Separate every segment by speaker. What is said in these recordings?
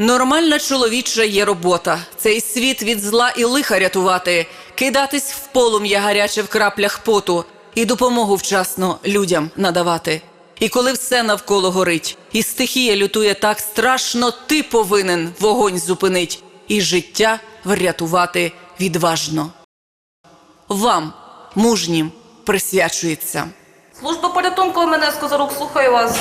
Speaker 1: Нормальна чоловіча є робота. Цей світ від зла і лиха рятувати, кидатись в полум'я гаряче в краплях поту і допомогу вчасно людям надавати. І коли все навколо горить, і стихія лютує так страшно, ти повинен вогонь зупинить і життя врятувати відважно. Вам, мужнім, присвячується.
Speaker 2: Служба порятунку мене Козарук, слухаю вас.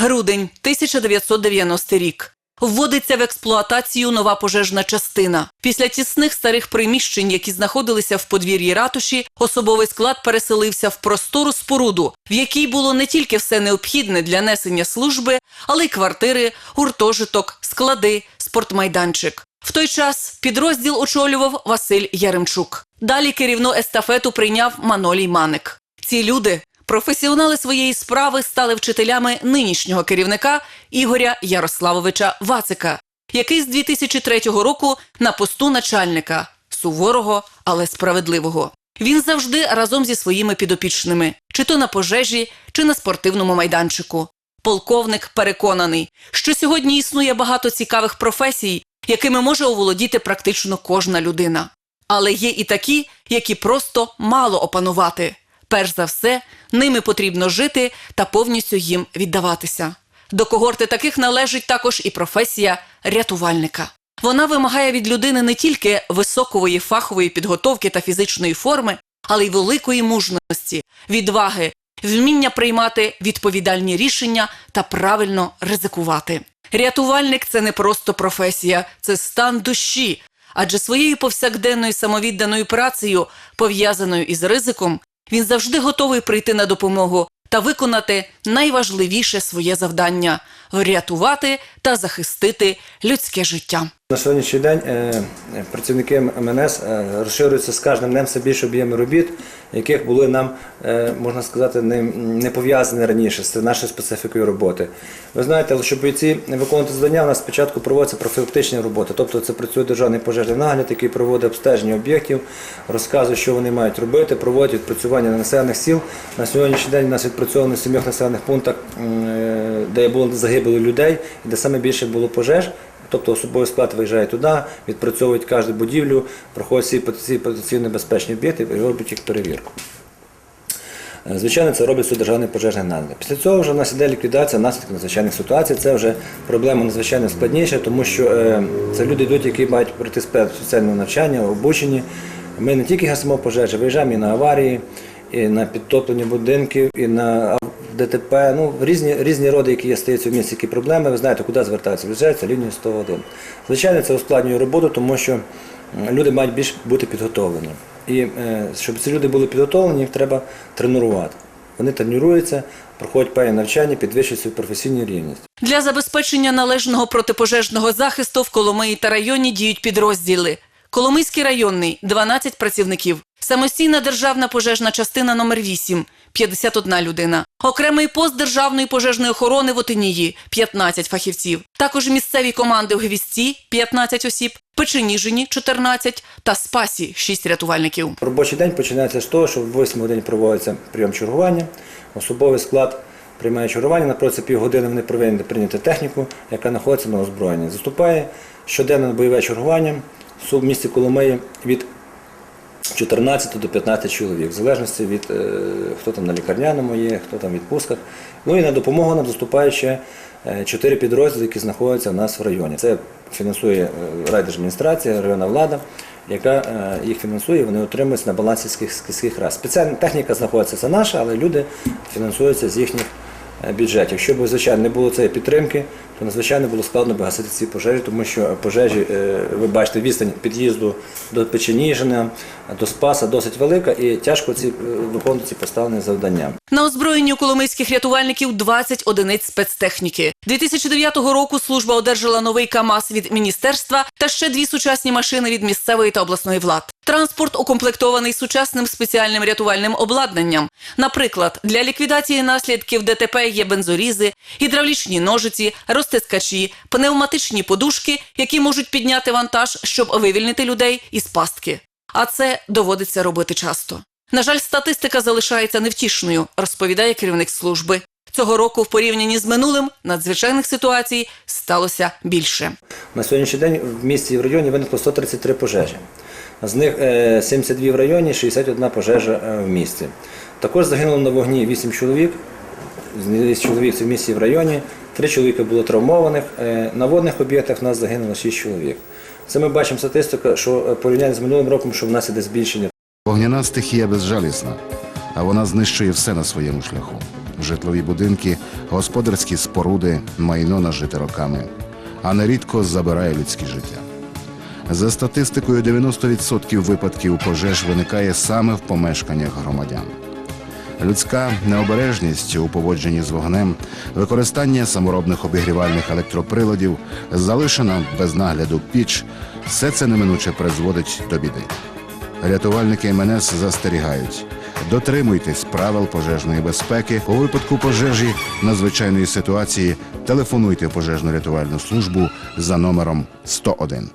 Speaker 1: Грудень 1990 рік. Вводиться в експлуатацію нова пожежна частина. Після тісних старих приміщень, які знаходилися в подвір'ї ратуші, особовий склад переселився в простору споруду, в якій було не тільки все необхідне для несення служби, але й квартири, гуртожиток, склади, спортмайданчик. В той час підрозділ очолював Василь Яремчук. Далі керівну естафету прийняв Манолій Маник. Ці люди, професіонали своєї справи, стали вчителями нинішнього керівника Ігоря Ярославовича Вацика, який з 2003 року на посту начальника суворого, але справедливого. Він завжди разом зі своїми підопічними, чи то на пожежі, чи на спортивному майданчику. Полковник переконаний, що сьогодні існує багато цікавих професій, якими може оволодіти практично кожна людина. Але є і такі, які просто мало опанувати. Перш за все, ними потрібно жити та повністю їм віддаватися. До когорти таких належить також і професія рятувальника. Вона вимагає від людини не тільки високої фахової підготовки та фізичної форми, але й великої мужності, відваги, вміння приймати відповідальні рішення та правильно ризикувати. Рятувальник це не просто професія, це стан душі, адже своєю повсякденною самовідданою працею, пов'язаною із ризиком, він завжди готовий прийти на допомогу та виконати найважливіше своє завдання врятувати та захистити людське життя.
Speaker 3: На сьогоднішній день е, працівники МНС е, розширюються з кожним днем все більше об'єми робіт, яких були нам, е, можна сказати, не, не пов'язані раніше з нашою специфікою роботи. Ви знаєте, щоб бійці виконувати завдання, у нас спочатку проводяться профілактичні роботи. Тобто це працює державний пожежний нагляд, який проводить обстеження об'єктів, розказує, що вони мають робити, проводять відпрацювання на населених сіл. На сьогоднішній день у нас відпрацьовано в сім'ях населених пунктах, е, де було загибелі людей, де саме більше було пожеж. Тобто особовий склад виїжджає туди, відпрацьовують кожну будівлю, проходять всі потенційно небезпечні об'єкти і роблять їх перевірку. Е, Звичайно, це робить державний пожежний нагляд. Після цього вже в нас іде ліквідація наслідків надзвичайних ситуацій. Це вже проблема надзвичайно складніша, тому що е, це люди йдуть, які мають пройти спе- спеціальне навчання, обучені. Ми не тільки гасимо пожежі, виїжджаємо і на аварії, і на підтоплення будинків, і на ДТП. Ну, різні, різні роди, які є стаються в місті, які проблеми. Ви знаєте, куди звертаються? Звертаються лінію 101. Звичайно, це ускладнює роботу, тому що люди мають більш бути підготовлені. І е, щоб ці люди були підготовлені, їх треба тренувати. Вони тренуються, проходять певні навчання, підвищують свою професійну рівність.
Speaker 1: Для забезпечення належного протипожежного захисту в Коломиї та районі діють підрозділи. Коломийський районний 12 працівників, самостійна державна пожежна частина номер 8 51 людина, окремий пост державної пожежної охорони в Отинії. 15 фахівців, також місцеві команди в Гвісті. 15 осіб, Печеніжині 14 та Спасі 6 рятувальників.
Speaker 3: Робочий день починається з того, що в 8 годині проводиться прийом чергування, особовий склад приймає чергування, на протязі півгодини вони повинні прийняти техніку, яка знаходиться на озброєнні. Заступає щоденне бойове чергування в місті Коломиї від 14 до 15 чоловік, в залежності від е, хто там на лікарняному є, хто там в відпусках. Ну і на допомогу нам заступає ще е, чотири підрозділи, які знаходяться у нас в районі. Це фінансує е, райдержадміністрація, районна влада, яка їх фінансує, вони отримуються на балансі сільських, рад. Спеціальна техніка знаходиться це наша, але люди фінансуються з їхніх е, бюджет. Якщо б, звичайно, не було цієї підтримки, то надзвичайно було складно б гасити ці пожежі, тому що пожежі, е, ви бачите, відстань під'їзду до Печеніжина, до Спаса досить велика і тяжко ці, е, виконувати ці поставлені завдання.
Speaker 1: На озброєнні у коломийських рятувальників 20 одиниць спецтехніки. 2009 року служба одержала новий КАМАЗ від міністерства та ще дві сучасні машини від місцевої та обласної влад. Транспорт укомплектований сучасним спеціальним рятувальним обладнанням. Наприклад, для ліквідації наслідків ДТП є бензорізи, гідравлічні ножиці, розтискачі, пневматичні подушки, які можуть підняти вантаж, щоб вивільнити людей із пастки. А це доводиться робити часто. На жаль, статистика залишається невтішною, розповідає керівник служби. Цього року, в порівнянні з минулим, надзвичайних ситуацій сталося більше.
Speaker 3: На сьогоднішній день в місті і в районі виникло 133 пожежі. З них е, 72 в районі, 61 пожежа е, в місті. Також загинуло на вогні 8 чоловік. З чоловік це в місті і в районі, 3 чоловіка було травмованих. Е, На водних об'єктах в нас загинуло 6 чоловік. Це ми бачимо статистику, що е, порівняння з минулим роком, що в нас іде збільшення.
Speaker 4: Вогняна стихія безжалісна, а вона знищує все на своєму шляху: житлові будинки, господарські споруди, майно нажите роками, а нерідко забирає людське життя. За статистикою, 90% випадків пожеж виникає саме в помешканнях громадян. Людська необережність у поводженні з вогнем, використання саморобних обігрівальних електроприладів, залишена без нагляду піч все це неминуче призводить до біди. Рятувальники МНС застерігають. Дотримуйтесь правил пожежної безпеки. У випадку пожежі надзвичайної ситуації телефонуйте в пожежну рятувальну службу за номером 101.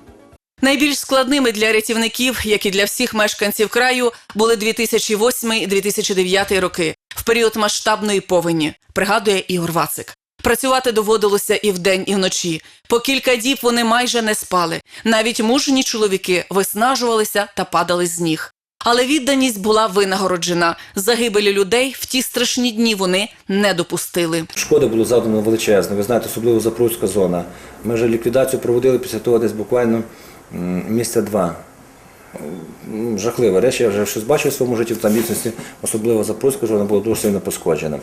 Speaker 1: Найбільш складними для рятівників, як і для всіх мешканців краю, були 2008-2009 роки в період масштабної повені, пригадує Ігор Вацик. Працювати доводилося і вдень, і вночі. По кілька діб вони майже не спали. Навіть мужні чоловіки виснажувалися та падали з ніг. Але відданість була винагороджена. Загибелі людей в ті страшні дні вони не допустили.
Speaker 3: Шкоди було завдано величезно. Ви знаєте, особливо Запруцька зона. Ми вже ліквідацію проводили після того десь буквально м, місяця два. Жахлива речі, я вже щось бачив в своєму житті, там міцності, особливо за польську, що вона була дуже сильно пошкоджена.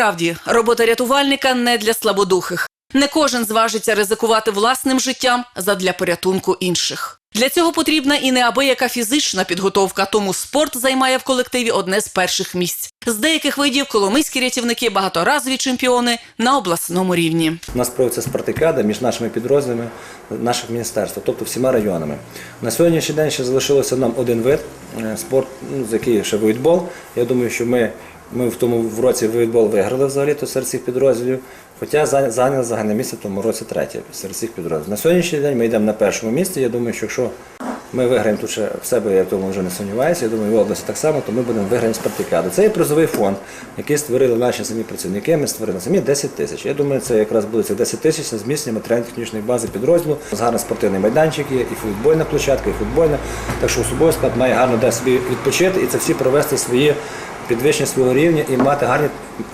Speaker 1: Справді, робота рятувальника не для слабодухих. Не кожен зважиться ризикувати власним життям задля порятунку інших. Для цього потрібна і неабияка фізична підготовка, тому спорт займає в колективі одне з перших місць. З деяких видів коломийські рятівники багаторазові чемпіони на обласному рівні.
Speaker 3: У нас проводиться спартакіада між нашими підрозділами наших міністерств, тобто всіма районами. На сьогоднішній день ще залишилося нам один вид е, спорт, ну, з який ще войтбол. Я думаю, що ми, ми в тому в році войтбол виграли взагалі то серед цих підрозділів. Хоча зайняли загальне місце в тому році третє серед цих підрозділів. На сьогоднішній день ми йдемо на першому місці. Я думаю, що якщо ми виграємо тут ще в себе, я в тому вже не сумніваюся. Я думаю, в області так само, то ми будемо виграємо спартакіаду. Це є призовий фонд, який створили наші самі працівники. Ми створили самі 10 тисяч. Я думаю, це якраз буде цих 10 тисяч на зміцнення матеріально-технічної бази підрозділу. Гарний спортивний майданчик є, і футбольна площадка, і футбольна. Так що особовий склад має гарно де собі відпочити і це всі провести свої підвищення свого рівня і мати гарні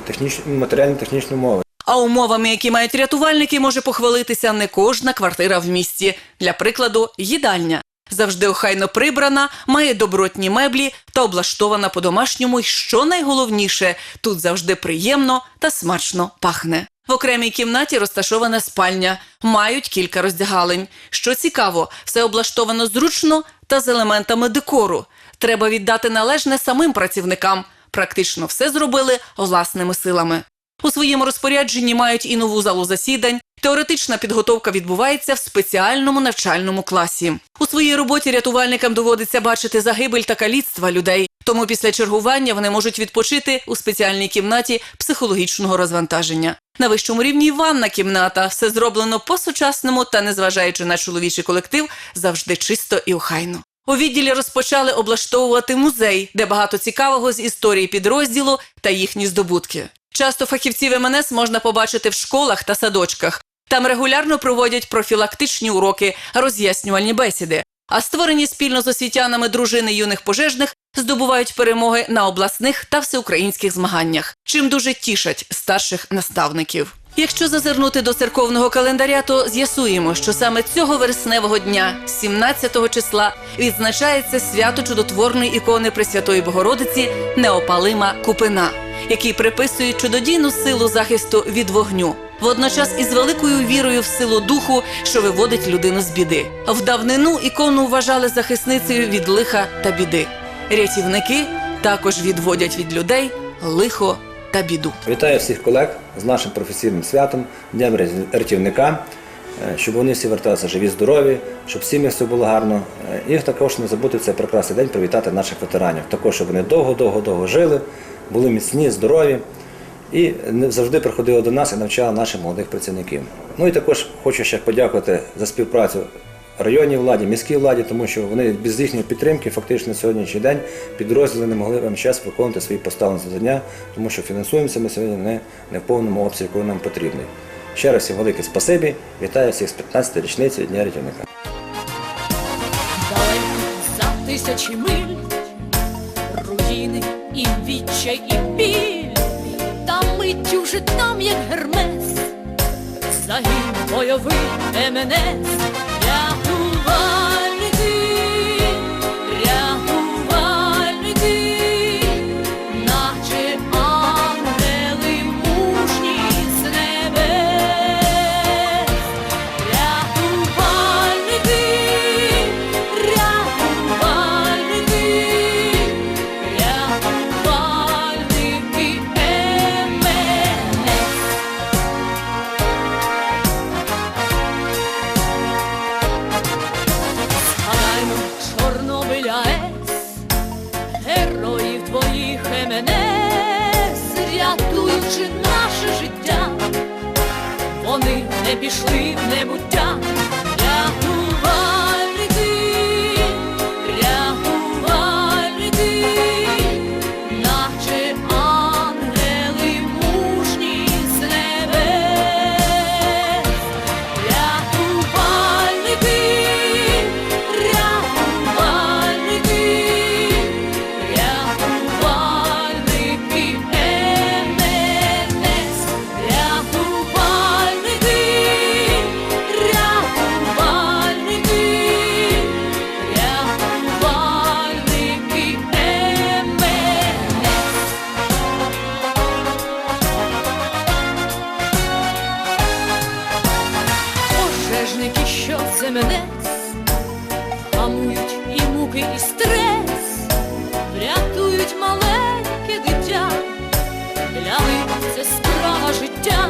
Speaker 3: технічні матеріально-технічні умови.
Speaker 1: А умовами, які мають рятувальники, може похвалитися не кожна квартира в місті. Для прикладу, їдальня. Завжди охайно прибрана, має добротні меблі та облаштована по-домашньому. І що найголовніше, тут завжди приємно та смачно пахне. В окремій кімнаті розташована спальня, мають кілька роздягалень. Що цікаво, все облаштовано зручно та з елементами декору. Треба віддати належне самим працівникам. Практично все зробили власними силами. У своєму розпорядженні мають і нову залу засідань, Теоретична підготовка відбувається в спеціальному навчальному класі. У своїй роботі рятувальникам доводиться бачити загибель та каліцтва людей. Тому після чергування вони можуть відпочити у спеціальній кімнаті психологічного розвантаження. На вищому рівні ванна кімната. Все зроблено по-сучасному та, незважаючи на чоловічий колектив, завжди чисто і охайно. У відділі розпочали облаштовувати музей, де багато цікавого з історії підрозділу та їхні здобутки. Часто фахівців МНС можна побачити в школах та садочках. Там регулярно проводять профілактичні уроки, роз'яснювальні бесіди. А створені спільно з освітянами дружини юних пожежних здобувають перемоги на обласних та всеукраїнських змаганнях, чим дуже тішать старших наставників. Якщо зазирнути до церковного календаря, то з'ясуємо, що саме цього вересневого дня, 17 числа, відзначається свято чудотворної ікони Пресвятої Богородиці Неопалима Купина, який приписує чудодійну силу захисту від вогню. Водночас із великою вірою в силу духу, що виводить людину з біди. В давнину ікону вважали захисницею від лиха та біди. Рятівники також відводять від людей лихо та біду.
Speaker 3: Вітаю всіх колег з нашим професійним святом, Днем рятівника, е, щоб вони всі верталися живі, здорові, щоб в сім'ях все було гарно. Е, І також не забути в цей прекрасний день привітати наших ветеранів. Також, щоб вони довго-довго-довго жили, були міцні, здорові і завжди приходили до нас і навчали наших молодих працівників. Ну і також хочу ще подякувати за співпрацю районній владі, міській владі, тому що вони без їхньої підтримки фактично сьогоднішній день підрозділи не могли б час виконувати свої поставлені завдання, тому що фінансуємося ми сьогодні не, не в повному обсязі, коли нам потрібний. Ще раз всім велике спасибі. Вітаю всіх з 15 річницею Дня рятівника.
Speaker 5: Тисячі миль, руїни і відчай, і біль, та миттю вже там, як гермес, загін бойовий МНС, рятуючи наше життя, вони не пішли в небуття. Пожежники, що це мене, Хамують і муки, і стрес, врятують маленьке дитя, для них це справа життя,